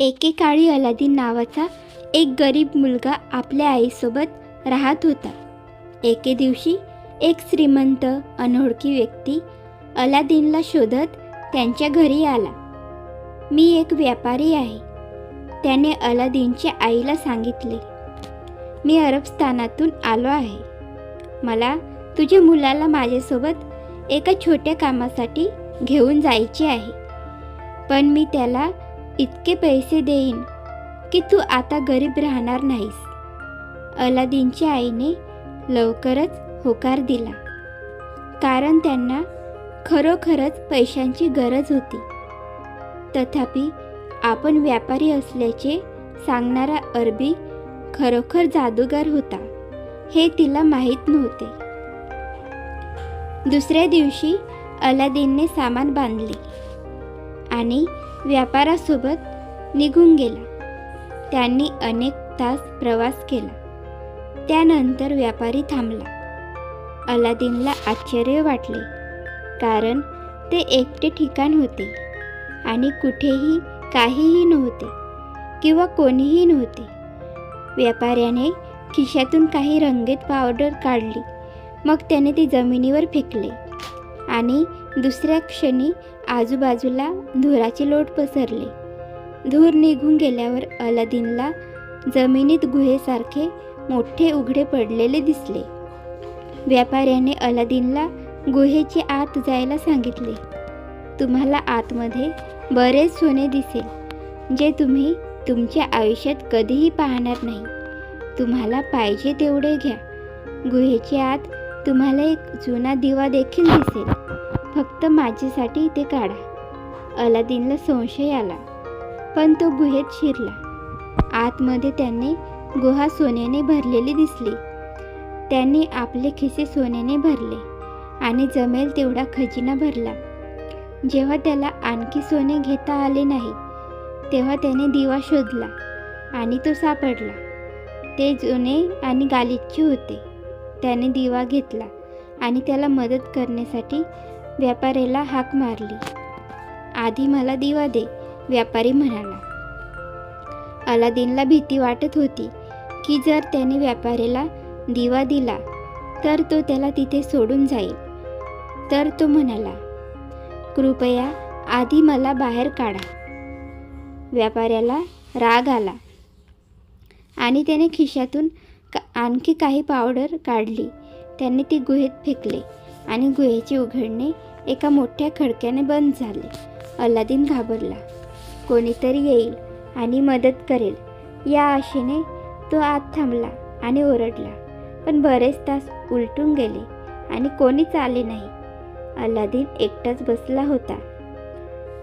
एकेकाळी अलादीन नावाचा एक गरीब मुलगा आपल्या आईसोबत राहत होता. एके दिवशी एक श्रीमंत अनोळखी व्यक्ती अलादीनला शोधत त्यांच्या घरी आला. मी एक व्यापारी आहे त्याने अलादीनच्या आईला सांगितले. मी अरबस्थानातून आलो आहे. मला तुझ्या मुलाला माझ्यासोबत एका छोट्या कामासाठी घेऊन जायचे आहे. पण मी त्याला इतके पैसे देईन की तू आता गरीब राहणार नाहीस. अलादीनच्या आईने लवकरच होकार दिला. कारण त्यांना खरोखरच पैशांची गरज होती. तथापि आपण व्यापारी असल्याचे सांगणारा अरबी खरोखर जादूगार होता हे तिला माहीत नव्हते. दुसऱ्या दिवशी अलादीनने सामान बांधले आणि व्यापारासोबत निघून गेला. त्यांनी अनेक तास प्रवास केला. त्यानंतर व्यापारी थांबला. अलादीनला आश्चर्य वाटले कारण ते एकटे ठिकाण होते आणि कुठेही काहीही नव्हते किंवा कोणीही नव्हते. व्यापाऱ्याने खिशातून काही रंगीत पावडर काढली मग त्याने ती जमिनीवर फेकले आणि दुसऱ्या क्षणी आजूबाजूला धुराचे लोट पसरले. धूर निघून गेल्यावर अलादीनला जमिनीत गुहेसारखे मोठे उघडे पडलेले दिसले. व्यापाऱ्याने अलादीनला गुहेच्या आत जायला सांगितले. तुम्हाला आतमध्ये बरेच सोने दिसेल जे तुम्ही तुमच्या आयुष्यात कधीही पाहणार नाही. तुम्हाला पाहिजे तेवढे घ्या. गुहेच्या आत तुम्हाला एक जुना दिवा देखील दिसेल. फक्त माझ्यासाठी इथे काढा. अलादीनला संशय आला पण तो गुहेत शिरला. आतमध्ये त्याने गुहा सोन्याने भरलेली दिसली. त्याने आपले खिसे सोन्याने भरले आणि जमेल तेवढा खजिना भरला. जेव्हा त्याला आणखी सोने घेता आले नाही तेव्हा त्याने दिवा शोधला आणि तो सापडला. ते जुने आणि गालिच्छ होते. त्याने दिवा घेतला आणि त्याला मदत करण्यासाठी व्यापाऱ्याला हाक मारली. आधी मला दिवा दे व्यापारी म्हणाला. अलादीनला भीती वाटत होती की जर त्याने व्यापाऱ्याला दिवा दिला तर तो त्याला तिथे सोडून जाईल. तर तो म्हणाला कृपया आधी मला बाहेर काढा. व्यापाऱ्याला राग आला आणि त्याने खिशातून का आणखी काही पावडर काढली. त्याने ती गुहेत फेकले आणि गुहेचे उघडणे एका मोठ्या खडक्याने बंद झाले. अल्लादीन घाबरला. कोणीतरी येईल आणि मदत करेल. या आशेने तो आत थांबला आणि ओरडला. पण बरेच तास उलटून गेले आणि कोणीच आले नाही. अल्लादीन एकटाच बसला होता.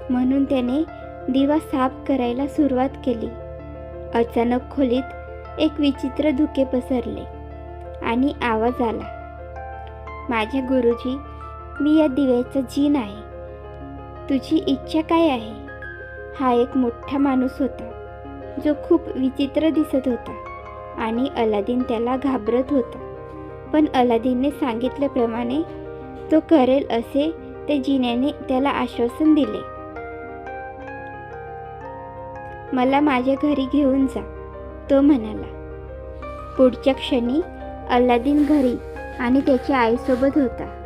म्हणून त्याने दिवा साफ करायला सुरुवात केली. अचानक खोलीत एक विचित्र धुके पसरले आणि आवाज आला. माझ्या गुरुजी मी या दिव्याचा जीन आहे. तुझी इच्छा काय आहे? हा एक मोठा माणूस होता जो खूप विचित्र दिसत होता आणि अलादीन त्याला घाबरत होता. पण अलादीनने सांगितल्याप्रमाणे तो करेल असे ते जिन्याने त्याला आश्वासन दिले. मला माझ्या घरी घेऊन जा तो म्हणाला. पुढच्या क्षणी अल्लादीन घरी आणि त्याच्या आईसोबत होता.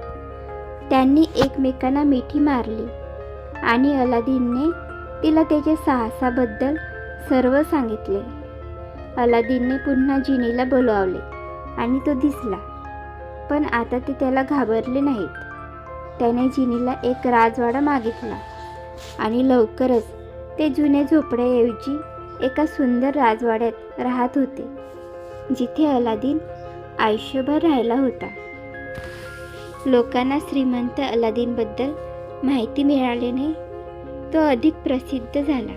त्यांनी एकमेकांना मिठी मारली. आणि अलादीनने तिला त्याच्या साहसाबद्दल सर्व सांगितले. अलादीनने पुन्हा जिनीला बोलावले आणि तो दिसला. पण आता ते त्याला घाबरले नाहीत. त्याने जिनीला एक राजवाडा मागितला आणि लवकरच ते जुन्या झोपड्याऐवजी एका सुंदर राजवाड्यात राहत होते जिथे अलादीन आयुष्यभर राहिला होता. लोकांना श्रीमंत अलादीनबद्दल माहिती मिळाल्याने तो अधिक प्रसिद्ध झाला.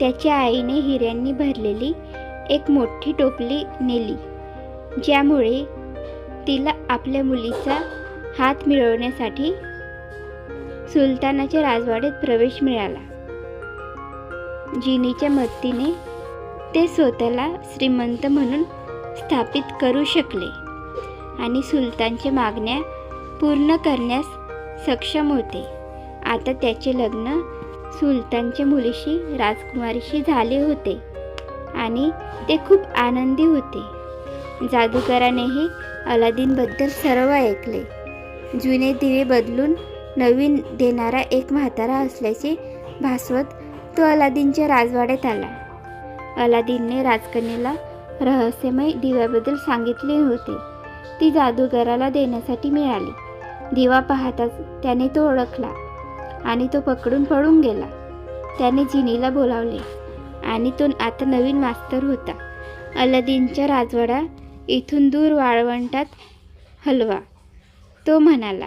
त्याच्या आईने हिऱ्यांनी भरलेली एक मोठी टोपली नेली ज्यामुळे तिला आपल्या मुलीचा हात मिळवण्यासाठी सुलतानाच्या राजवाड्यात प्रवेश मिळाला. जिनीच्या मदतीने ते स्वतःला श्रीमंत म्हणून स्थापित करू शकले. आणि सुलतानच्या मागण्या पूर्ण करण्यास सक्षम होते. आता त्याचे लग्न सुलतानच्या मुलीशी राजकुमारीशी झाले होते आणि ते खूप आनंदी होते. जादूगारानेही अलादीनबद्दल सर्व ऐकले. जुने दिवे बदलून नवीन देणारा एक म्हातारा असल्याचे भासवत तो अलादीनच्या राजवाड्यात आला. अलादीनने राजकन्याला रहस्यमय दिव्याबद्दल सांगितले होते. ती जादूगराला देण्यासाठी मिळाली. दिवा पाहताच त्याने तो ओळखला आणि तो पकडून पळून गेला. त्याने जिनीला बोलावले आणि तो आता नवीन मास्तर होता. अलादीनच्या राजवाडा इथून दूर वाळवंटात हलवा तो म्हणाला.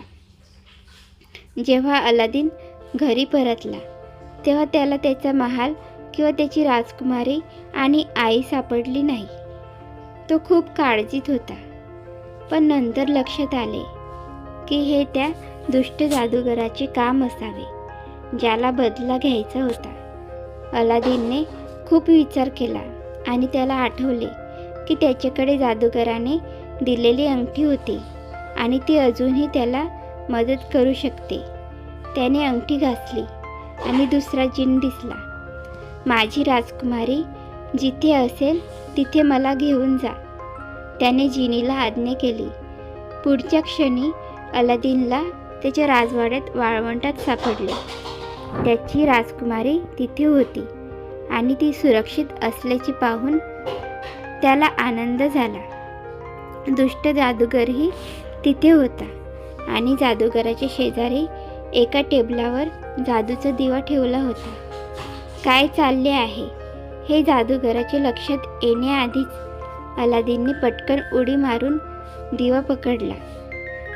जेव्हा अलादीन घरी परतला तेव्हा त्याला त्याचा महाल किंवा त्याची राजकुमारी आणि आई सापडली नाही. तो खूप काळजीत होता. पण नंतर लक्षात आले की हे त्या दुष्ट जादूगराचे काम असावे ज्याला बदला घ्यायचा होता. अलादीनने खूप विचार केला आणि त्याला आठवले की त्याच्याकडे जादूगराने दिलेली अंगठी होती आणि ती अजूनही त्याला मदत करू शकते. त्याने अंगठी घासली आणि दुसरा जिन दिसला. माझी राजकुमारी जिथे असेल तिथे मला घेऊन जा. त्याने जिनीला आज्ञा केली. पुढच्या क्षणी अलादीनला त्याच्या राजवाड्यात वाळवंटात सापडले. त्याची राजकुमारी तिथे होती आणि ती सुरक्षित असल्याचे पाहून त्याला आनंद झाला. दुष्ट जादूगरही तिथे होता आणि जादूगराच्या शेजारी एका टेबलावर जादूचा दिवा ठेवला होता. काय चालले आहे हे जादूगराच्या लक्षात येण्याआधीच अलादीनने पटकन उडी मारून दिवा पकडला.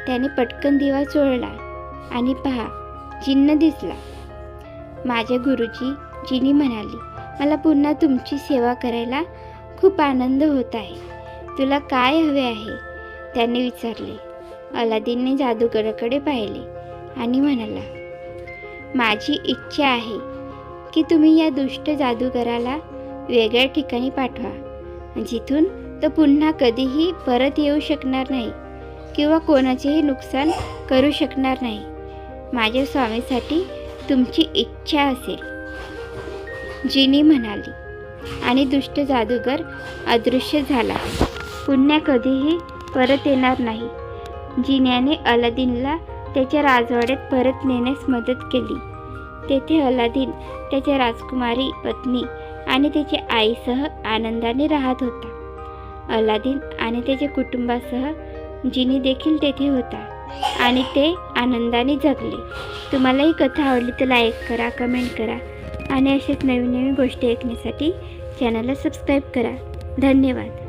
त्याने पटकन दिवा चोळला आणि पहा जिन्न दिसला. माझ्या गुरुजी जिनी म्हणाली मला पुन्हा तुमची सेवा करायला खूप आनंद होत आहे. तुला काय हवे आहे? त्याने विचारले. अलादीनने जादूगराकडे पाहिले आणि म्हणाला माझी इच्छा आहे की तुम्ही या दुष्ट जादूगराला वेगळ्या ठिकाणी पाठवा. जिथून तो पुन्हा कधीही परत येऊ शकणार नाही किंवा कोणाचेही नुकसान करू शकणार नाही. माझ्या स्वामीसाठी तुमची इच्छा असेल. जिनी म्हणाली. आणि दुष्ट जादूगर अदृश्य झाला. पुन्हा कधीही परत येणार नाही. जिन्याने अलादीनला त्याच्या राजवाड्यात परत नेण्यास मदत केली. तेथे अलादीन त्याच्या राजकुमारी पत्नी आणि त्याच्या आईसह आनंदाने राहत होता. अलादीन आणि त्याच्या कुटुंबासह जिनी देखील तेथे होता. आणि ते आनंदाने जगले. तुम्हाला ही कथा आवडली तर लाईक करा कमेंट करा आणि असेच नवीन नवीन गोष्टी ऐकण्यासाठी चॅनलला सबस्क्राईब करा. धन्यवाद.